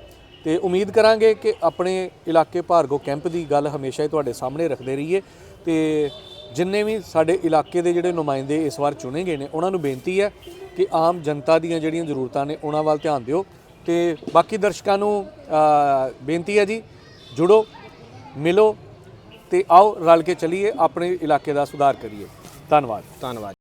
ਤੇ ਉਮੀਦ ਕਰਾਂਗੇ ਕਿ ਆਪਣੇ ਇਲਾਕੇ ਭਾਰਗੋ ਕੈਂਪ ਦੀ ਗੱਲ ਹਮੇਸ਼ਾ ਹੀ ਤੁਹਾਡੇ ਸਾਹਮਣੇ ਰੱਖਦੇ ਰਹੀਏ। ਤੇ ਜਿੰਨੇ ਵੀ ਸਾਡੇ ਇਲਾਕੇ ਦੇ ਜਿਹੜੇ ਨੁਮਾਇੰਦੇ ਇਸ ਵਾਰ ਚੁਣੇ ਗਏ ਨੇ, ਉਹਨਾਂ ਨੂੰ ਬੇਨਤੀ ਹੈ ਕਿ ਆਮ ਜਨਤਾ ਦੀਆਂ ਜਿਹੜੀਆਂ ਜ਼ਰੂਰਤਾਂ ਨੇ, ਉਹਨਾਂ ਵੱਲ ਧਿਆਨ ਦਿਓ। ਤੇ ਬਾਕੀ ਦਰਸ਼ਕਾਂ ਨੂੰ ਬੇਨਤੀ ਹੈ ਜੀ, ਜੁੜੋ, ਮਿਲੋ ਤੇ ਆਓ, ਰਲ ਕੇ ਚੱਲੀਏ, ਆਪਣੇ ਇਲਾਕੇ ਦਾ ਸੁਧਾਰ ਕਰੀਏ। ਧੰਨਵਾਦ। ਧੰਨਵਾਦ।